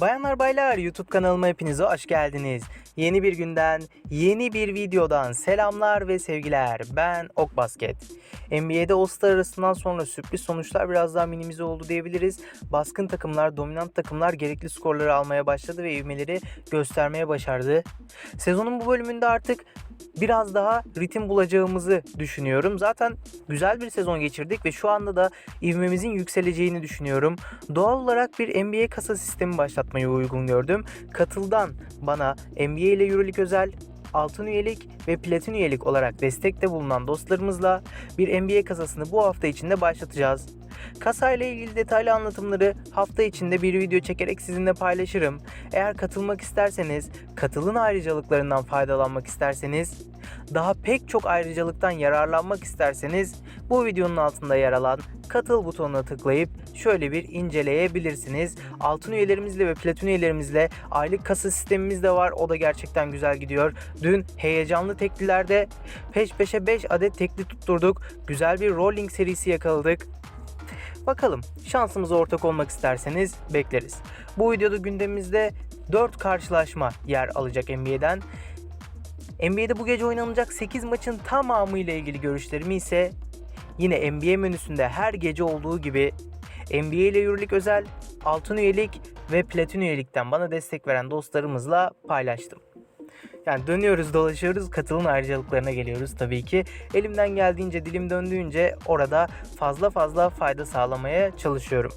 Bayanlar baylar YouTube kanalıma hepinize hoş geldiniz. Yeni bir günden, yeni bir videodan selamlar ve sevgiler. Ben Ok Basket. NBA'de All-Star arasından sonra sürpriz sonuçlar biraz daha minimize oldu diyebiliriz. Baskın takımlar, dominant takımlar gerekli skorları almaya başladı ve ivmeleri göstermeye başardı. Sezonun bu bölümünde artık biraz daha ritim bulacağımızı düşünüyorum. Zaten güzel bir sezon geçirdik ve şu anda da ivmemizin yükseleceğini düşünüyorum. Doğal olarak bir NBA kasa sistemi başlatmayı uygun gördüm. Katıldan bana NBA ile Euroleague özel altın üyelik ve platin üyelik olarak destekte bulunan dostlarımızla bir NBA kasasını bu hafta içinde başlatacağız. Kasa ile ilgili detaylı anlatımları hafta içinde bir video çekerek sizinle paylaşırım. Eğer katılmak isterseniz, katılın ayrıcalıklarından faydalanmak isterseniz, daha pek çok ayrıcalıktan yararlanmak isterseniz bu videonun altında yer alan katıl butonuna tıklayıp şöyle bir inceleyebilirsiniz. Altın üyelerimizle ve platin üyelerimizle aylık kasa sistemimiz de var. O da gerçekten güzel gidiyor. Dün heyecanlı teklilerde peş peşe 5 adet tekli tutturduk. Güzel bir rolling serisi yakaladık. Bakalım şansımıza ortak olmak isterseniz bekleriz. Bu videoda gündemimizde 4 karşılaşma yer alacak NBA'den. NBA'de bu gece oynanacak 8 maçın tamamı ile ilgili görüşlerimi ise yine NBA menüsünde her gece olduğu gibi NBA ile Euroleague özel altın üyelik ve platin üyelikten bana destek veren dostlarımızla paylaştım. Yani dönüyoruz dolaşıyoruz katılım ayrıcalıklarına geliyoruz tabii ki. Elimden geldiğince dilim döndüğünce orada fazla fazla fayda sağlamaya çalışıyorum.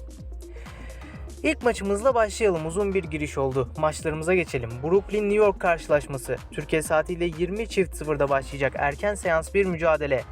İlk maçımızla başlayalım. Uzun bir giriş oldu. Maçlarımıza geçelim. Brooklyn New York karşılaşması. Türkiye saatiyle 20 çift sıfırda başlayacak erken seans bir mücadele.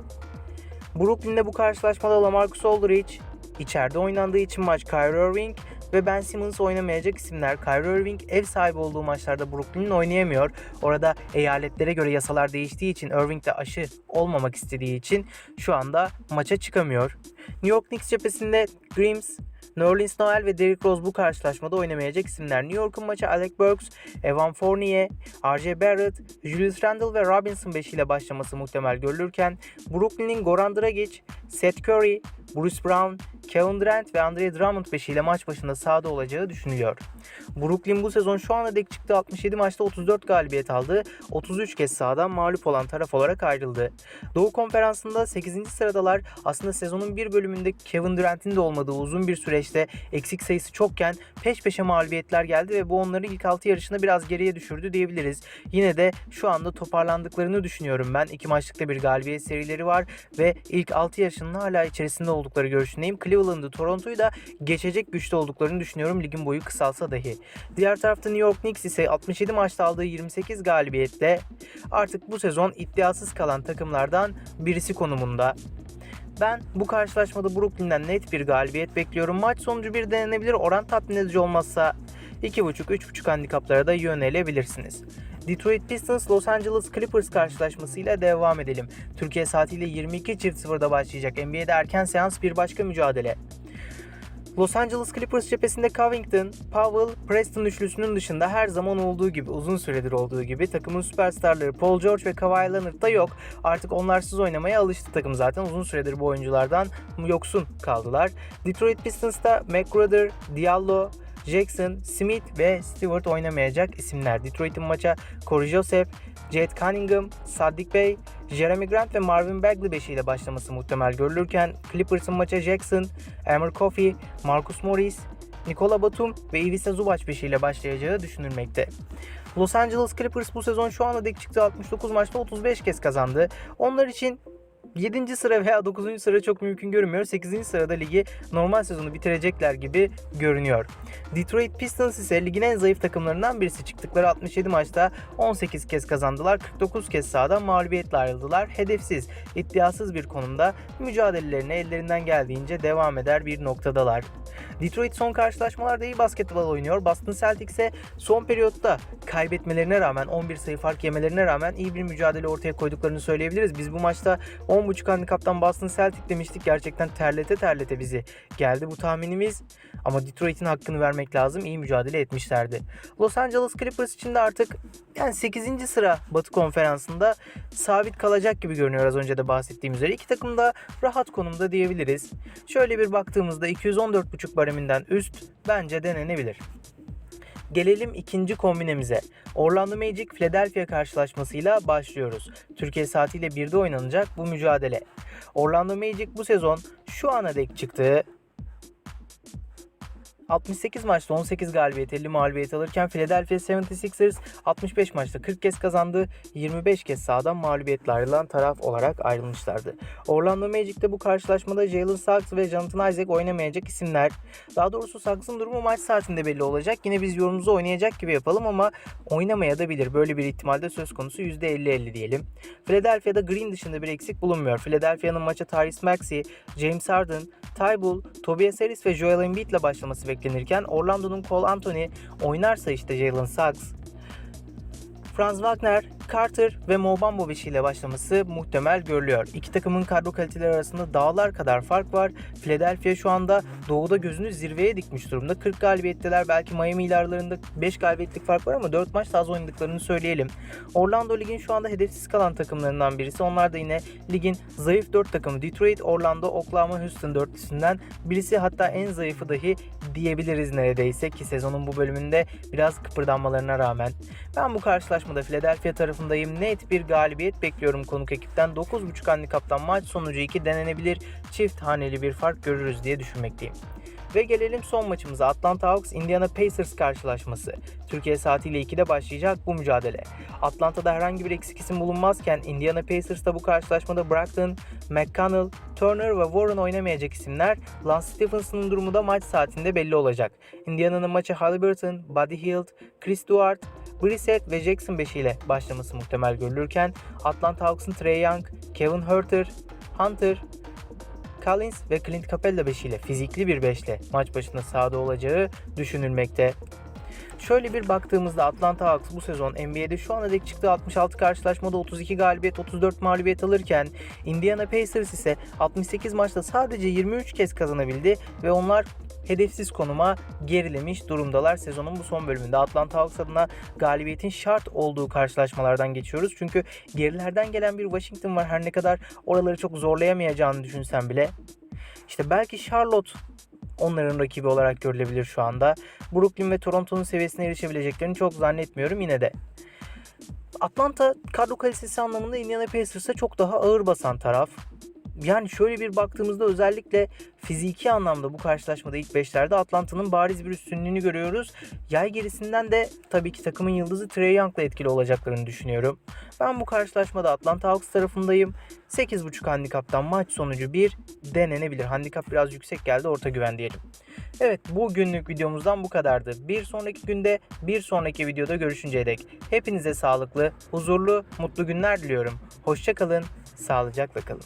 Brooklyn'de bu karşılaşmada Lamarcus Aldridge içeride oynandığı için maç Kyrie Irving ve Ben Simmons oynamayacak isimler. Kyrie Irving ev sahibi olduğu maçlarda Brooklyn oynayamıyor. Orada eyaletlere göre yasalar değiştiği için Irving de aşı olmamak istediği için şu anda maça çıkamıyor. New York Knicks cephesinde Grimes, Nerlens Noel ve Derrick Rose bu karşılaşmada oynamayacak isimler. New York'un maçı Alec Burks, Evan Fournier, R.J. Barrett, Julius Randle ve Robinson beşiyle başlaması muhtemel görülürken Brooklyn'in Goran Dragic, Seth Curry, Bruce Brown, Kevin Durant ve Andre Drummond beşiyle maç başında sahada olacağı düşünülüyor. Brooklyn bu sezon şu ana dek çıktığı 67 maçta 34 galibiyet aldı. 33 kez sahadan mağlup olan taraf olarak ayrıldı. Doğu Konferansı'nda 8. sıradalar aslında sezonun bir bölümünde Kevin Durant'in de olmadığı uzun bir süreçte eksik sayısı çokken peş peşe mağlubiyetler geldi ve bu onları ilk 6 yarışında biraz geriye düşürdü diyebiliriz. Yine de şu anda toparlandıklarını düşünüyorum ben. İki maçlıkta bir galibiyet serileri var ve ilk 6 yarışının hala içerisinde oldukları görüşündeyim. Cleveland'ı, Toronto'yu da geçecek güçte olduklarını düşünüyorum ligin boyu kısalsa dahi. Diğer tarafta New York Knicks ise 67 maçta aldığı 28 galibiyetle artık bu sezon iddiasız kalan takımlardan birisi konumunda. Ben bu karşılaşmada Brooklyn'den net bir galibiyet bekliyorum. Maç sonucu bir denenebilir. Oran tatmin edici olmazsa 2.5-3.5 handikaplara da yönelebilirsiniz. Detroit Pistons Los Angeles Clippers karşılaşmasıyla devam edelim. Türkiye saatiyle 22.00'da başlayacak NBA'de erken seans bir başka mücadele. Los Angeles Clippers cephesinde Covington, Powell, Preston üçlüsünün dışında her zaman olduğu gibi, uzun süredir olduğu gibi takımın süperstarları Paul George ve Kawhi Leonard da yok. Artık onlarsız oynamaya alıştı takım zaten. Uzun süredir bu oyunculardan yoksun kaldılar. Detroit Pistons'ta McGruder, Diallo, Jackson, Smith ve Stewart oynamayacak isimler. Detroit'in maça Corey Joseph, Jet Cunningham, Saddiq Bey, Jeremy Grant ve Marvin Bagley beşiyle başlaması muhtemel görülürken Clippers'ın maça Jackson, Amir Coffey, Marcus Morris, Nikola Batum ve Ivica Zubac beşiyle başlayacağı düşünülmekte. Los Angeles Clippers bu sezon şu ana dek çıktığı 69 maçta 35 kez kazandı. Onlar için 7. sıra veya 9. sıra çok mümkün görünmüyor. 8. sırada ligi normal sezonu bitirecekler gibi görünüyor. Detroit Pistons ise ligin en zayıf takımlarından birisi. Çıktıkları 67 maçta 18 kez kazandılar. 49 kez sahadan mağlubiyetle ayrıldılar. Hedefsiz, iddiasız bir konumda mücadelelerine ellerinden geldiğince devam eder bir noktadalar. Detroit son karşılaşmalarda iyi basketbol oynuyor. Boston Celtics ise son periyotta kaybetmelerine rağmen 11 sayı fark yemelerine rağmen iyi bir mücadele ortaya koyduklarını söyleyebiliriz. Biz bu maçta 10.5 handikaptan Boston Celtic demiştik. Gerçekten terlete terlete bizi geldi bu tahminimiz. Ama Detroit'in hakkını vermek lazım. İyi mücadele etmişlerdi. Los Angeles Clippers için de artık yani 8. sıra Batı Konferansı'nda sabit kalacak gibi görünüyor az önce de bahsettiğim üzere. İki takım da rahat konumda diyebiliriz. Şöyle bir baktığımızda 214.5 bareminden üst bence denenebilir. Gelelim ikinci kombinemize. Orlando Magic Philadelphia karşılaşmasıyla başlıyoruz. Türkiye saatiyle 1'de oynanacak bu mücadele. Orlando Magic bu sezon şu ana dek çıktığı 68 maçta 18 galibiyet 50 mağlubiyet alırken Philadelphia 76ers 65 maçta 40 kez kazandı. 25 kez sahadan mağlubiyetler ayrılan taraf olarak ayrılmışlardı. Orlando Magic'te bu karşılaşmada Jalen Suggs ve Jonathan Isaac oynamayacak isimler. Daha doğrusu Suggs'ın durumu maç saatinde belli olacak. Yine biz yorumumuzu oynayacak gibi yapalım ama oynamaya da bilir. Böyle bir ihtimalde söz konusu %50-50 diyelim. Philadelphia'da Green dışında bir eksik bulunmuyor. Philadelphia'nın maça Tyrese Maxey, James Harden, Ty Bull, Tobias Harris ve Joel Embiid ile başlaması beklenirken Orlando'nun Cole Anthony oynarsa işte Jalen Suggs, Franz Wagner, Carter ve Mo Bambovic ile başlaması muhtemel görülüyor. İki takımın kadro kaliteleri arasında dağlar kadar fark var. Philadelphia şu anda doğuda gözünü zirveye dikmiş durumda. 40 galibiyetteler. Belki Miami ile aralarında 5 galibiyetlik fark var ama 4 maç daha az oynadıklarını söyleyelim. Orlando ligin şu anda hedefsiz kalan takımlarından birisi. Onlar da yine ligin zayıf 4 takımı. Detroit, Orlando, Oklahoma, Houston dörtlüsünden birisi hatta en zayıfı dahi diyebiliriz neredeyse ki sezonun bu bölümünde biraz kıpırdanmalarına rağmen. Ben bu karşılaşmada Philadelphia tarafındayım. Net bir galibiyet bekliyorum konuk ekipten. 9.5 handikaptan maç sonucu 2 denenebilir. Çift haneli bir fark görürüz diye düşünmekteyim. Ve gelelim son maçımıza Atlanta Hawks Indiana Pacers karşılaşması. Türkiye saatiyle 2'de başlayacak bu mücadele. Atlanta'da herhangi bir eksik isim bulunmazken Indiana Pacers'ta bu karşılaşmada Brogdon, McConnell, Turner ve Warren oynamayacak isimler. Lance Stephenson'ın durumu da maç saatinde belli olacak. Indiana'nın maçı Halliburton, Buddy Hield, Chris Duarte, Brissett ve Jackson 5 ile başlaması muhtemel görülürken Atlanta Hawks'ın Trey Young, Kevin Huerter, Hunter, Collins ve Clint Capella 5 ile fizikli bir 5 ile maç başında sahada olacağı düşünülmekte. Şöyle bir baktığımızda Atlanta Hawks bu sezon NBA'de şu ana dek çıktığı 66 karşılaşmada 32 galibiyet 34 mağlubiyet alırken Indiana Pacers ise 68 maçta sadece 23 kez kazanabildi ve onlar hedefsiz konuma gerilemiş durumdalar. Sezonun bu son bölümünde Atlanta Hawks adına galibiyetin şart olduğu karşılaşmalardan geçiyoruz. Çünkü gerilerden gelen bir Washington var. Her ne kadar oraları çok zorlayamayacağını düşünsem bile. İşte belki Charlotte onların rakibi olarak görülebilir şu anda. Brooklyn ve Toronto'nun seviyesine erişebileceklerini çok zannetmiyorum yine de. Atlanta kadro kalitesi anlamında Indiana Pacers'a çok daha ağır basan taraf. Yani şöyle bir baktığımızda özellikle fiziki anlamda bu karşılaşmada ilk beşlerde Atlanta'nın bariz bir üstünlüğünü görüyoruz. Yay gerisinden de tabii ki takımın yıldızı Trey Young'la etkili olacaklarını düşünüyorum. Ben bu karşılaşmada Atlanta Hawks tarafındayım. 8.5 handikaptan maç sonucu 1 denenebilir. Handikap biraz yüksek geldi orta güven diyelim. Evet bu günlük videomuzdan bu kadardı. Bir sonraki günde bir sonraki videoda görüşünceye dek hepinize sağlıklı, huzurlu, mutlu günler diliyorum. Hoşçakalın, sağlıcakla kalın.